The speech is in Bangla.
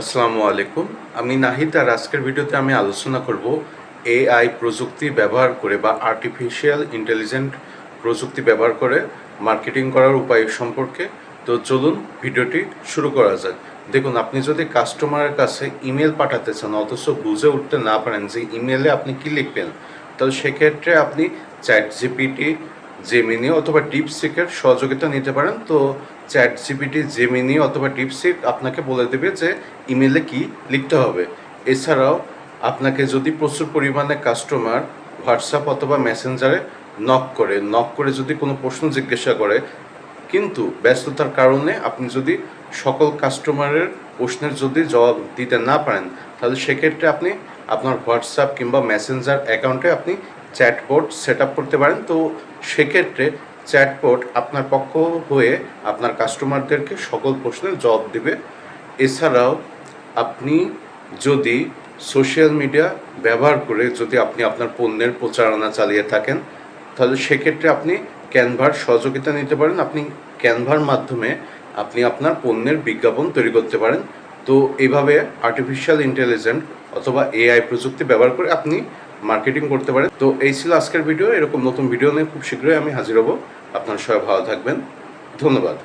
আসসালামু আলাইকুম। আমি নাহিদ আর আজকের ভিডিওতে আমি আলোচনা করব এআই প্রযুক্তি ব্যবহার করে বা আর্টিফিশিয়াল ইন্টেলিজেন্ট প্রযুক্তি ব্যবহার করে মার্কেটিং করার উপায় সম্পর্কে। তো চলুন ভিডিওটি শুরু করা যাক। দেখুন, আপনি যদি কাস্টমারের কাছে ইমেল পাঠাতে চান, অথচ বুঝে উঠতে না পারেন যে ইমেলে আপনি কি লিখবেন তাহলে সেক্ষেত্রে আপনি চ্যাট জিপিটি জেমিনি অথবা ডিপসিকের সহযোগিতা নিতে পারেন। তো চ্যাট জিপিটি জেমিনি অথবা ডিপসিক আপনাকে বলে দেবে যে ইমেলে কি লিখতে হবে। এছাড়াও আপনাকে যদি প্রচুর পরিমাণে কাস্টমার হোয়াটসঅ্যাপ অথবা মেসেঞ্জারে নক করে নক করে যদি কোনো প্রশ্ন জিজ্ঞাসা করে, কিন্তু ব্যস্ততার কারণে আপনি যদি সকল কাস্টমারের প্রশ্নের যদি জবাব দিতে না পারেন, তাহলে সেক্ষেত্রে আপনি আপনার হোয়াটসঅ্যাপ কিংবা মেসেঞ্জার অ্যাকাউন্টে আপনি চ্যাটবোর্ড সেট করতে পারেন। তো সেক্ষেত্রে চ্যাটবোর্ড আপনার পক্ষ হয়ে আপনার কাস্টমারদেরকে সকল প্রশ্নের জবাব দেবে। এছাড়াও আপনি যদি সোশ্যাল মিডিয়া ব্যবহার করে যদি আপনি আপনার পণ্যের প্রচারণা চালিয়ে থাকেন, তাহলে সেক্ষেত্রে আপনি ক্যানভার সহযোগিতা নিতে পারেন। আপনি ক্যানভার মাধ্যমে আপনি আপনার পণ্যের বিজ্ঞাপন তৈরি করতে পারেন। তো এইভাবে আর্টিফিশিয়াল ইন্টেলিজেন্ট অথবা এআই প্রযুক্তি ব্যবহার করে আপনি মার্কেটিং করতে পারেন। তো এই ছিল আজকের ভিডিও এরকম নতুন ভিডিও নিয়ে খুব শীঘ্রই আমি হাজির হব। আপনার সবাই ভালো থাকবেন। ধন্যবাদ।